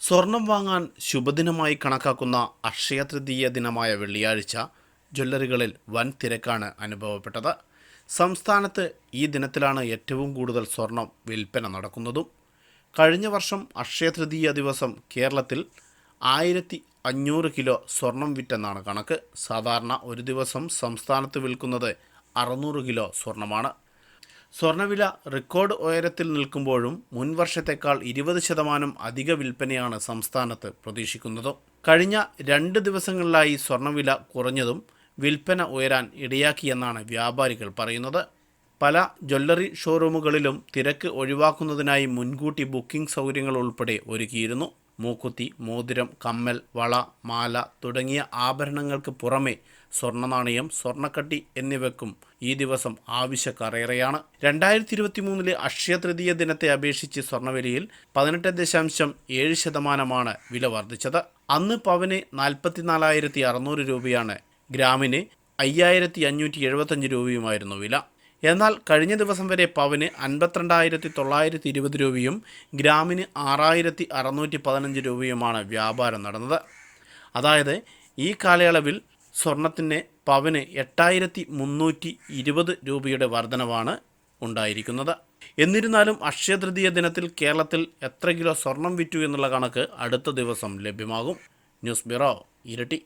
സ്വർണം വാങ്ങാൻ ശുഭദിനമായി കണക്കാക്കുന്ന അക്ഷയ തൃതീയ ദിനമായ വെള്ളിയാഴ്ച ജ്വല്ലറികളിൽ വൻ തിരക്കാണ് അനുഭവപ്പെട്ടത്. സംസ്ഥാനത്ത് ഈ ദിനത്തിലാണ് ഏറ്റവും കൂടുതൽ സ്വർണം വിൽപ്പന നടക്കുന്നതും. കഴിഞ്ഞ വർഷം അക്ഷയ തൃതീയ ദിവസം കേരളത്തിൽ ആയിരത്തി അഞ്ഞൂറ് കിലോ സ്വർണം വിറ്റെന്നാണ് കണക്ക്. സാധാരണ ഒരു ദിവസം സംസ്ഥാനത്ത് വിൽക്കുന്നത് അറുന്നൂറ് കിലോ സ്വർണമാണ്. സ്വർണവില റെക്കോർഡ് ഉയരത്തിൽ നിൽക്കുമ്പോഴും മുൻ വർഷത്തേക്കാൾ ഇരുപത് ശതമാനം അധിക വിൽപ്പനയാണ് സംസ്ഥാനത്ത് പ്രതീക്ഷിക്കുന്നത്. കഴിഞ്ഞ രണ്ട് ദിവസങ്ങളിലായി സ്വർണവില കുറഞ്ഞതും വിൽപ്പന ഉയരാൻ ഇടയാക്കിയെന്നാണ് വ്യാപാരികൾ പറയുന്നത്. പല ജ്വല്ലറി ഷോറൂമുകളിലും തിരക്ക് ഒഴിവാക്കുന്നതിനായി മുൻകൂട്ടി ബുക്കിംഗ് സൗകര്യങ്ങൾ ഉൾപ്പെടെ ഒരുക്കിയിരുന്നു. മൂക്കുത്തി മോതിരം കമ്മൽ വള മാല തുടങ്ങിയ ആഭരണങ്ങൾക്ക് പുറമെ സ്വർണനാണയം സ്വർണക്കട്ടി എന്നിവയ്ക്കും ഈ ദിവസം ആവശ്യക്കാർ ഏറെയാണ് രണ്ടായിരത്തി ഇരുപത്തി മൂന്നിലെ അക്ഷയ തൃതീയ ദിനത്തെ അപേക്ഷിച്ച് സ്വർണവിലയിൽ പതിനെട്ട് ദശാംശം ഏഴ് ശതമാനമാണ് വില വർദ്ധിച്ചത്. അന്ന് പവന് നാൽപ്പത്തിനാലായിരത്തി അറുന്നൂറ് രൂപയാണ് ഗ്രാമിന് അയ്യായിരത്തി അഞ്ഞൂറ്റി എഴുപത്തഞ്ച് രൂപയുമായിരുന്നു വില. എന്നാൽ കഴിഞ്ഞ ദിവസം വരെ പവന് അൻപത്തിരണ്ടായിരത്തി തൊള്ളായിരത്തി ഇരുപത് രൂപയും ഗ്രാമിന് ആറായിരത്തി അറുന്നൂറ്റി പതിനഞ്ച് രൂപയുമാണ് വ്യാപാരം നടന്നത്. അതായത് ഈ കാലയളവിൽ സ്വർണത്തിന് പവന് എട്ടായിരത്തി മുന്നൂറ്റി ഇരുപത് രൂപയുടെ വർധനവാണ് ഉണ്ടായിരിക്കുന്നത്. എന്നിരുന്നാലും അക്ഷയതൃതീയ ദിനത്തിൽ കേരളത്തിൽ എത്ര കിലോ സ്വർണം വിറ്റു എന്നുള്ള കണക്ക് അടുത്ത ദിവസം ലഭ്യമാകും. ന്യൂസ് ബ്യൂറോ ഇരട്ടി.